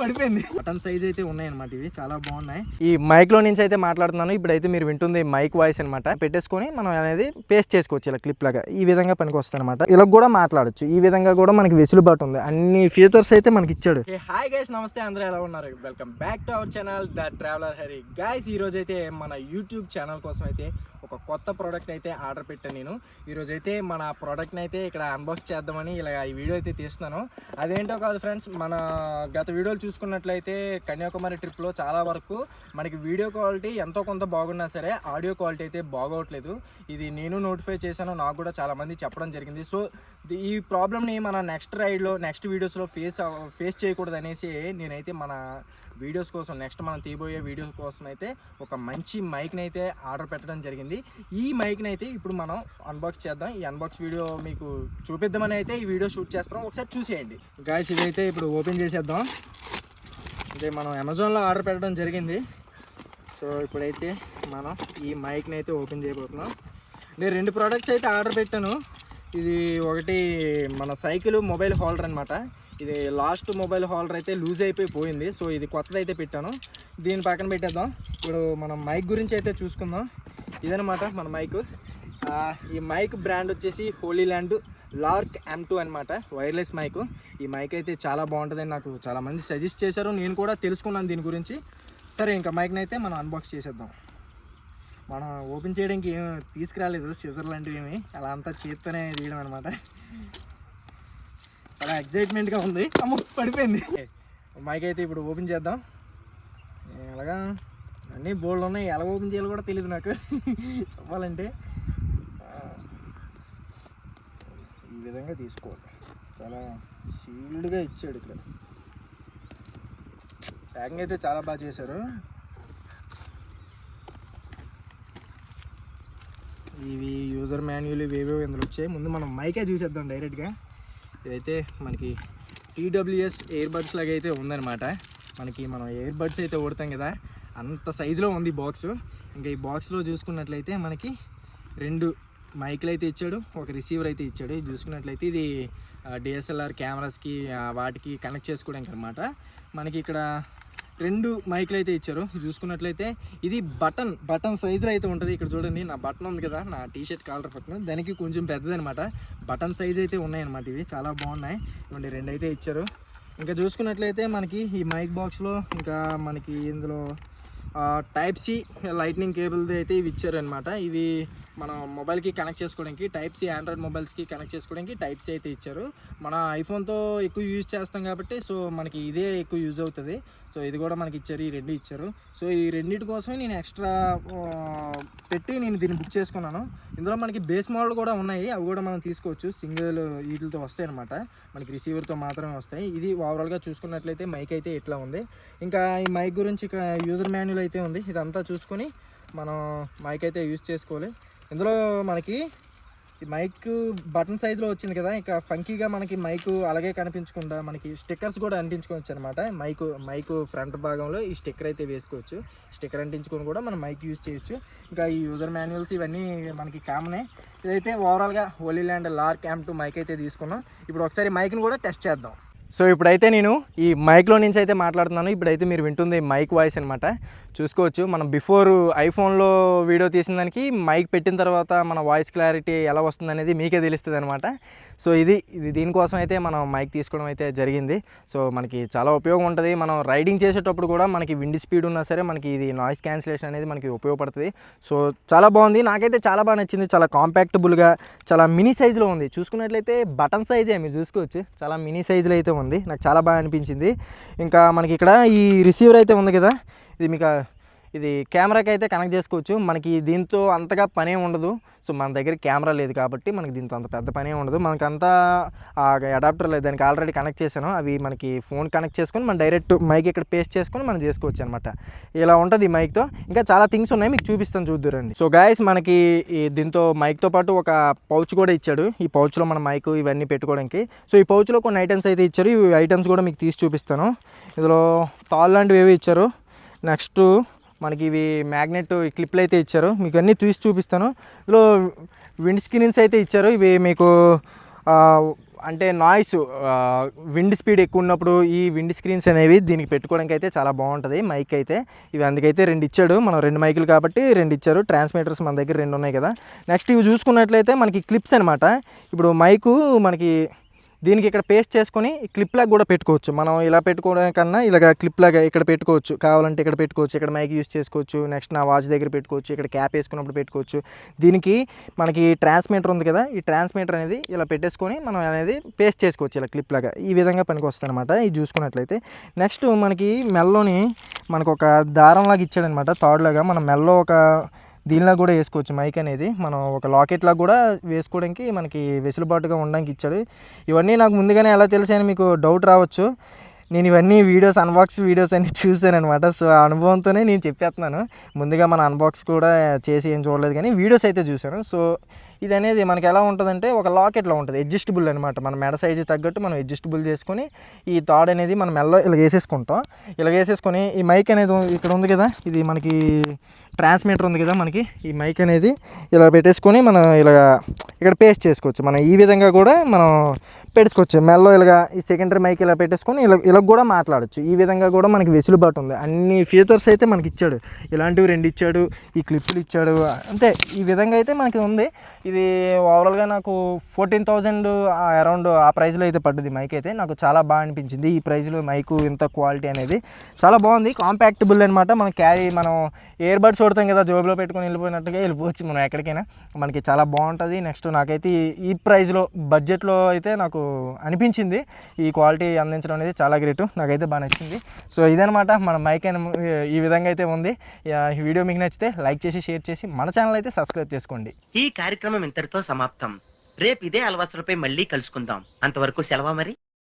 పడిపోయింది. Button size అయితే ఉన్నాయన్నమాట ఇవి చాలా బాగున్నాయి. ఈ మైక్లో నుంచి అయితే మాట్లాడుతున్నాను. ఇప్పుడైతే మీరు వింటుంది మైక్ వాయిస్ అనమాట పెట్టేసుకొని మనం అనేది పేస్ట్ చేసుకోవచ్చు ఇలా క్లిప్ లాగా. ఈ విధంగా పనికి వస్తుంది అనమాట ఇలా కూడా మాట్లాడొచ్చు. ఈ విధంగా కూడా మనకి వెసులుబాటు ఉంది. అన్ని ఫీచర్స్ అయితే మనకి ఇచ్చాడు. హాయ్ గైస్ నమస్తే. అందరూ ఎలా ఉన్నారు? Welcome back to our channel the traveller Hari guys ఈ రోజు అయితే మన యూట్యూబ్ ఛానల్ కోసం అయితే ఒక కొత్త ప్రోడక్ట్ అయితే ఆర్డర్ పెట్టాను నేను. ఈరోజు అయితే మన ప్రోడక్ట్ని అయితే ఇక్కడ అన్బాక్స్ చేద్దామని ఇలా ఈ వీడియో అయితే తీస్తున్నాను. అదేంటో కాదు ఫ్రెండ్స్ మన గత వీడియోలు చూసుకున్నట్లయితే కన్యాకుమారి ట్రిప్లో చాలా వరకు మనకి వీడియో క్వాలిటీ ఎంతో కొంత బాగున్నా సరే ఆడియో క్వాలిటీ అయితే బాగోట్లేదు. ఇది నేను నోటిఫై చేశాను నాకు కూడా చాలా మంది చెప్పడం జరిగింది. సో ఈ ప్రాబ్లమ్ని మన నెక్స్ట్ రైడ్లో నెక్స్ట్ వీడియోస్లో ఫేస్ ఫేస్ చేయకూడదు అనేసి నేనైతే మన వీడియోస్ కోసం నెక్స్ట్ మనం తీయబోయే వీడియోస్ కోసం అయితే ఒక మంచి మైక్ని అయితే ఆర్డర్ పెట్టడం జరిగింది. ఈ మైక్ని అయితే ఇప్పుడు మనం అన్బాక్స్ చేద్దాం. ఈ అన్బాక్స్ వీడియో మీకు చూపిద్దామని అయితే ఈ వీడియో షూట్ చేస్తాం ఒకసారి చూసేయండి. గాయస్ ఇదైతే ఇప్పుడు ఓపెన్ చేసేద్దాం. అంటే మనం అమెజాన్లో ఆర్డర్ పెట్టడం జరిగింది. సో ఇప్పుడైతే మనం ఈ మైక్ని అయితే ఓపెన్ చేయబోతున్నాం. నేను రెండు ప్రోడక్ట్స్ అయితే ఆర్డర్ పెట్టాను. ఇది ఒకటి మన సైకిల్ మొబైల్ హోల్డర్ అనమాట ఇది లాస్ట్ మొబైల్ హోల్డర్ అయితే లూజ్ అయిపోయి పోయింది. సో ఇది కొత్తది అయితే పెట్టాను. దీని పక్కన పెట్టేద్దాం. ఇప్పుడు మనం మైక్ గురించి అయితే చూసుకుందాం. ఇదనమాట మన మైక్. ఈ మైక్ బ్రాండ్ వచ్చేసి Hollyland Lark M two అనమాట వైర్లెస్ మైక్. ఈ మైక్ అయితే చాలా బాగుంటుందని నాకు చాలా మంది సజెస్ట్ చేశారు. నేను కూడా తెలుసుకున్నాను దీని గురించి. సరే ఇంకా మైక్ని అయితే మనం అన్బాక్స్ చేసేద్దాం. మనం ఓపెన్ చేయడానికి ఏం తీసుకురాలేదు. సిజర్ లాంటివి ఏమి. అలా అంతా చేత్తోనే తీయడం అనమాట చాలా ఎగ్జైట్మెంట్గా ఉంది. అమ్మ పడిపోయింది. మైక్ అయితే ఇప్పుడు ఓపెన్ చేద్దాం. ఎలాగా అన్నీ బోల్డ్ ఉన్నాయి. ఎలా ఓపెన్ చేయాలో కూడా తెలియదు నాకు. చెప్పాలంటే ఈ విధంగా తీసుకోవాలి. చాలా సీల్డ్గా ఇచ్చాడు ఇక్కడ. ప్యాకింగ్ అయితే చాలా బాగా చేశారు. ఇవి యూజర్ మాన్యువల్ ఇవేవో ఇందులో వచ్చాయి. ముందు మనం మైకే చూసేద్దాం డైరెక్ట్గా ఇదైతే మనకి టీడబ్ల్యూఎస్ ఎయిర్ బడ్స్ లాగా అయితే ఉందన్నమాట. మనకి మనం ఎయిర్ బడ్స్ అయితే కొడతాం కదా అంత సైజులో ఉంది బాక్స్ ఇంకా ఈ బాక్స్లో చూసుకున్నట్లయితే మనకి రెండు మైకులు అయితే ఇచ్చాడు ఒక రిసీవర్ అయితే ఇచ్చాడు. చూసుకున్నట్లయితే ఇది డిఎస్ఎల్ఆర్ కెమెరాస్కి వాటికి కనెక్ట్ చేసుకోవడానికి అనమాట మనకి ఇక్కడ రెండు మైకులు అయితే ఇచ్చారు. చూసుకున్నట్లయితే ఇది బటన్ బటన్ సైజులో అయితే ఉంటుంది. ఇక్కడ చూడండి నా బటన్ ఉంది కదా నా టీ షర్ట్ కాలర్ పక్కన. దానికి కొంచెం పెద్దదనమాట బటన్ సైజ్ అయితే ఉన్నాయన్నమాట ఇవి. చాలా బాగున్నాయి. ఇవ్వండి రెండు అయితే ఇచ్చారు. ఇంకా చూసుకున్నట్లయితే మనకి ఈ మైక్ బాక్స్లో ఇంకా మనకి ఇందులో టైప్ సి లైట్నింగ్ కేబుల్ది అయితే ఇవి ఇచ్చారనమాట ఇవి మన మొబైల్కి కనెక్ట్ చేసుకోవడానికి టైప్ సి ఆండ్రాయిడ్ మొబైల్స్కి కనెక్ట్ చేసుకోవడానికి టైప్ సి అయితే ఇచ్చారు. మన ఐఫోన్తో ఎక్కువ యూజ్ చేస్తాం కాబట్టి సో మనకి ఇదే ఎక్కువ యూజ్ అవుతుంది. సో ఇది కూడా మనకి ఇచ్చారు ఈ రెండు ఇచ్చారు. సో ఈ రెండింటి కోసమే నేను ఎక్స్ట్రా పెట్టి నేను దీన్ని బుక్ చేసుకున్నాను. ఇందులో మనకి బేస్ మోడల్ కూడా ఉన్నాయి. అవి కూడా మనం తీసుకోవచ్చు. సింగిల్ వీటితో వస్తాయి అనమాట మనకి రిసీవర్తో మాత్రమే వస్తాయి. ఇది ఓవరాల్గా చూసుకున్నట్లయితే మైక్ అయితే ఇట్లా ఉంది. ఇంకా ఈ మైక్ గురించి యూజర్ మాన్యువల్ అయితే ఉంది. ఇదంతా చూసుకొని మనం మైక్ అయితే యూజ్ చేసుకోవాలి. ఇందులో మనకి మైక్ బటన్ సైజులో వచ్చింది కదా ఇంకా ఫంకీగా మనకి మైక్ అలాగే కనిపించకుండా మనకి స్టిక్కర్స్ కూడా అంటించుకోవచ్చు అనమాట మైక్ మైక్ ఫ్రంట్ భాగంలో ఈ స్టిక్కర్ అయితే వేసుకోవచ్చు. స్టిక్కర్ అంటించుకొని కూడా మనం మైక్ యూజ్ చేయొచ్చు. ఇంకా ఈ యూజర్ మాన్యువల్స్ ఇవన్నీ మనకి కామనే ఇదైతే ఓవరాల్గా Hollyland లార్ camp two mic అయితే తీసుకున్నాం. ఇప్పుడు ఒకసారి మైక్ని కూడా టెస్ట్ చేద్దాం. సో ఇప్పుడైతే నేను ఈ మైక్లో నుంచి అయితే మాట్లాడుతున్నాను. ఇప్పుడైతే మీరు వింటుంది మైక్ వాయిస్ అనమాట చూసుకోవచ్చు. మనం బిఫోర్ ఐఫోన్లో వీడియో తీసిన దానికి మైక్ పెట్టిన తర్వాత మన వాయిస్ క్లారిటీ ఎలా వస్తుంది అనేది మీకే తెలుస్తుంది అనమాట సో ఇది ఇది దీనికోసం అయితే మనం మైక్ తీసుకోవడం అయితే జరిగింది. సో మనకి చాలా ఉపయోగం ఉంటుంది. మనం రైడింగ్ చేసేటప్పుడు కూడా మనకి విండ్ స్పీడ్ ఉన్నా సరే మనకి ఇది నాయిస్ క్యాన్సిలేషన్ అనేది మనకి ఉపయోగపడుతుంది. సో చాలా బాగుంది. నాకైతే చాలా బాగా నచ్చింది. చాలా కాంపాక్టబుల్గా చాలా మినీ సైజులో ఉంది. చూసుకున్నట్లయితే బటన్ సైజే మీరు చూసుకోవచ్చు. చాలా మినీ సైజులో అయితే ఉంది. నాకు చాలా బాగా అనిపించింది. ఇంకా మనకి ఇక్కడ ఈ రిసీవర్ అయితే ఉంది కదా. ఇది మీకు ఇది కెమెరాకి అయితే కనెక్ట్ చేసుకోవచ్చు. మనకి దీంతో అంతగా పనే ఉండదు. సో మన దగ్గర కెమెరా లేదు కాబట్టి మనకి దీంతో అంత పెద్ద పనే ఉండదు. మనకంతా ఆ అడాప్టర్ లేదు. దానికి ఆల్రెడీ కనెక్ట్ చేశాను. అవి మనకి ఫోన్ కనెక్ట్ చేసుకొని మనం డైరెక్ట్ మైక్ ఇక్కడ పేస్ట్ చేసుకొని మనం చేసుకోవచ్చు అనమాట ఇలా ఉంటుంది ఈ మైక్తో ఇంకా చాలా థింగ్స్ ఉన్నాయి. మీకు చూపిస్తాను చూద్దురండి. సో గాయస్ మనకి ఈ దీంతో మైక్తో పాటు ఒక పౌచ్ కూడా ఇచ్చాడు. ఈ పౌచ్లో మన మైక్ ఇవన్నీ పెట్టుకోవడానికి. సో ఈ పౌచ్లో కొన్ని ఐటమ్స్ అయితే ఇచ్చారు. ఈ ఐటమ్స్ కూడా మీకు తీసి చూపిస్తాను. ఇందులో తాళ్ళు లాంటివి ఏవి ఇచ్చారు. నెక్స్ట్ మనకి ఇవి మ్యాగ్నెట్ క్లిప్లు అయితే ఇచ్చారు. మీకు అన్నీ చూసి చూపిస్తాను. ఇందులో విండ్ స్క్రీన్స్ అయితే ఇచ్చారు. ఇవి మీకు అంటే నాయిస్ విండ్ స్పీడ్ ఎక్కువ ఉన్నప్పుడు ఈ విండ్ స్క్రీన్స్ అనేవి దీనికి పెట్టుకోవడానికి అయితే చాలా బాగుంటుంది. మైక్ అయితే ఇవి అందుకైతే రెండు ఇచ్చాడు. మనం రెండు మైకులు కాబట్టి రెండు ఇచ్చారు. ట్రాన్స్మిటర్స్ మన దగ్గర రెండు ఉన్నాయి కదా. నెక్స్ట్ ఇవి చూసుకున్నట్లయితే మనకి క్లిప్స్ అనమాట ఇప్పుడు మైకు మనకి దీనికి ఇక్కడ పేస్ట్ చేసుకొని క్లిప్ లాగా కూడా పెట్టుకోవచ్చు. మనం ఇలా పెట్టుకోవడం కన్నా ఇలాగ క్లిప్ లాగా ఇక్కడ పెట్టుకోవచ్చు. కావాలంటే ఇక్కడ పెట్టుకోవచ్చు. ఇక్కడ మైక్ యూస్ చేసుకోవచ్చు. నెక్స్ట్ నా వాచ్ దగ్గర పెట్టుకోవచ్చు. ఇక్కడ క్యాప్ వేసుకున్నప్పుడు పెట్టుకోవచ్చు. దీనికి మనకి ట్రాన్స్మీటర్ ఉంది కదా ఈ ట్రాన్స్మీటర్ అనేది ఇలా పెట్టేసుకొని మనం అనేది పేస్ట్ చేసుకోవచ్చు ఇలా క్లిప్ లాగా. ఈ విధంగా పనికి వస్తుంది అనమాట ఇది చూసుకున్నట్లయితే. నెక్స్ట్ మనకి మెల్లోని మనకు ఒక దారం లాగా ఇచ్చాడనమాట థర్డ్ లాగా మనం మెల్లో ఒక దీనిలా కూడా వేసుకోవచ్చు. మైక్ అనేది మనం ఒక లాకెట్లో కూడా వేసుకోవడానికి మనకి వెసులుబాటుగా ఉండడానికి ఇచ్చాడు. ఇవన్నీ నాకు ముందుగానే ఎలా తెలిసాయని అని మీకు డౌట్ రావచ్చు. నేను ఇవన్నీ వీడియోస్ అన్బాక్స్ వీడియోస్ అన్ని చూశాను అనమాట సో ఆ అనుభవంతోనే నేను చెప్పేస్తున్నాను. ముందుగా మన అన్బాక్స్ కూడా చేసి ఏం చూడలేదు కానీ వీడియోస్ అయితే చూశాను. సో ఇది అనేది మనకి ఎలా ఉంటుందంటే ఒక లాకెట్లో ఉంటుంది అడ్జస్టబుల్ అనమాట మన మెడ సైజు తగ్గట్టు మనం అడ్జస్టబుల్ చేసుకొని ఈ తాడ్ అనేది మనం మెల్ల ఇలా వేసేసుకుంటాం. ఇలా వేసేసుకొని ఈ మైక్ అనేది ఇక్కడ ఉంది కదా ఇది మనకి ట్రాన్స్మిటర్ ఉంది కదా మనకి ఈ మైక్ అనేది ఇలా పెట్టేసుకొని మనం ఇలా ఇక్కడ పేస్ట్ చేసుకోవచ్చు. మనం ఈ విధంగా కూడా మనం పెట్టుకోవచ్చు. మెల్లో ఇలాగా ఈ సెకండరీ మైక్ ఇలా పెట్టేసుకొని ఇలా ఇలా కూడా మాట్లాడచ్చు. ఈ విధంగా కూడా మనకి వెసులుబాటు ఉంది. అన్ని ఫీచర్స్ అయితే మనకి ఇచ్చాడు. ఇలాంటివి రెండు ఇచ్చాడు ఈ క్లిప్పులు ఇచ్చాడు అంతే. ఈ విధంగా అయితే మనకి ఉంది. ఇది ఇది ఓవరాల్గా నాకు ఫోర్టీన్ థౌజండ్ అరౌండ్ ఆ ప్రైస్లో అయితే పడ్డది మైక్ అయితే. నాకు చాలా బాగా అనిపించింది. ఈ ప్రైస్లో మైకు ఇంత క్వాలిటీ అనేది చాలా బాగుంది. కాంపాక్టబుల్ అనమాట మనం క్యారీ మనం ఇయర్ బడ్స్ కొడతాం కదా జోబులో పెట్టుకొని వెళ్ళిపోయినట్టుగా వెళ్ళిపోవచ్చు మనం ఎక్కడికైనా. మనకి చాలా బాగుంటుంది. నెక్స్ట్ నాకైతే ఈ- ఈ ప్రైస్లో బడ్జెట్లో అయితే నాకు అనిపించింది. ఈ క్వాలిటీ అందించడం అనేది చాలా గ్రేట్ నాకైతే బాగా నచ్చింది. సో ఇదనమాట మన మైక్ అని ఈ విధంగా అయితే ఉంది. ఈ వీడియో మీకు నచ్చితే లైక్ చేసి షేర్ చేసి మన ఛానల్ అయితే సబ్స్క్రైబ్ చేసుకోండి. ఈ కార్యక్రమం ఇంతటితో సమాప్తం. రేపు ఇదే అలవాసులపై మళ్ళీ కలుసుకుందాం. అంతవరకు సెలవా మరి?